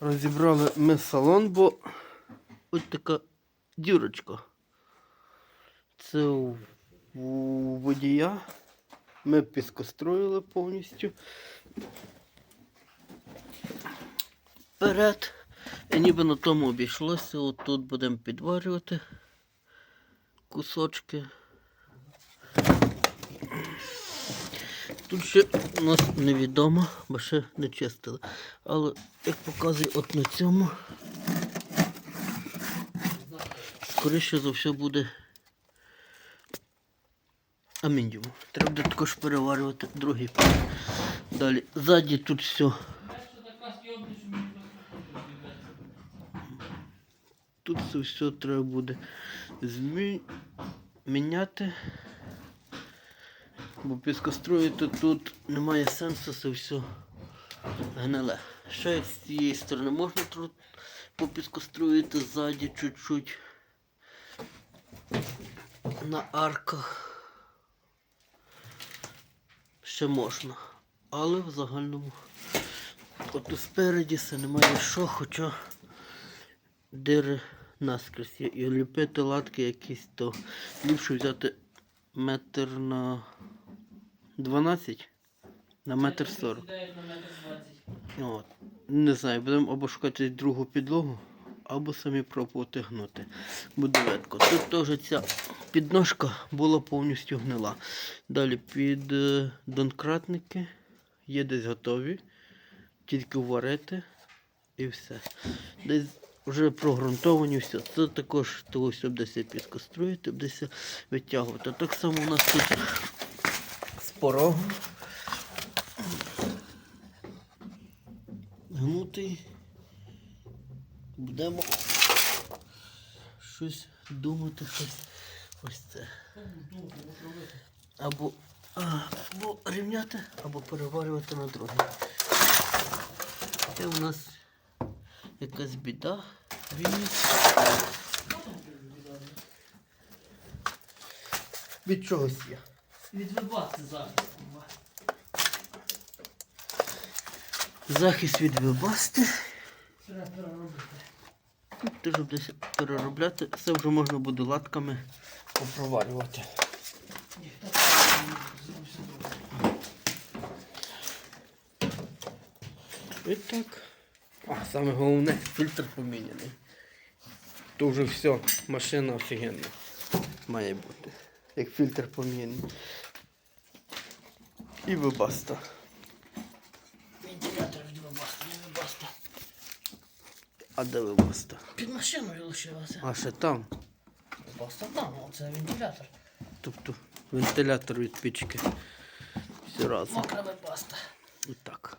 Розібрали ми салон, бо ось така дірочка. Це у, водія. Ми піскостроїли повністю. Вперед. І ніби на тому обійшлося. От тут будемо підварювати кусочки. Тут ще у нас невідомо, бо ще не чистили. Але як показує от на цьому, скоріше за все буде аміндіум. Треба буде також переварювати другий план. Далі, ззаді тут все. Тут це все треба буде змі... Бо піскостроїти тут немає сенсу, це все гниле. Ще з цієї сторони можна тут попіскостроїти ззаді чуть-чуть на арках. Ще можна. Але в загальному от спереді це немає що, хоча дири наскрізь є. І ліпити латки якісь, то ліпше взяти метр на 12 на метр 40. От. Не знаю, будемо або шукати другу підлогу, або самі пробувати гнути. Буде ветко. Тут теж ця підножка була повністю гнила. Далі під е, донкратники є десь готові. Тільки варити і все. Десь вже прогрунтовані все. Це також того щоб десь підкоструїти, десь витягувати. Так само у нас тут порогу. Гнутий. Будемо щось думати, щось ось це. Або, або рівняти, або переварювати на другий. Це у нас якась біда. Вінниць. Від чогось є. Відвибати зараз. Захист від вибасти. Треба переробити. Теж десь переробляти. Це вже можна буде латками попроварювати. І так. А, саме головне, фільтр поміняний. То вже все, машина офігенна. Має бути. Як фільтр поміняний. І вибаста. Вентилятор відвибасти, не вебаста. А де вибаста? Під машиною лишилася. А ще там. Вибаста там, а це вентилятор. Тобто вентилятор від пічки. Все разом. Мокра вибаста. І так.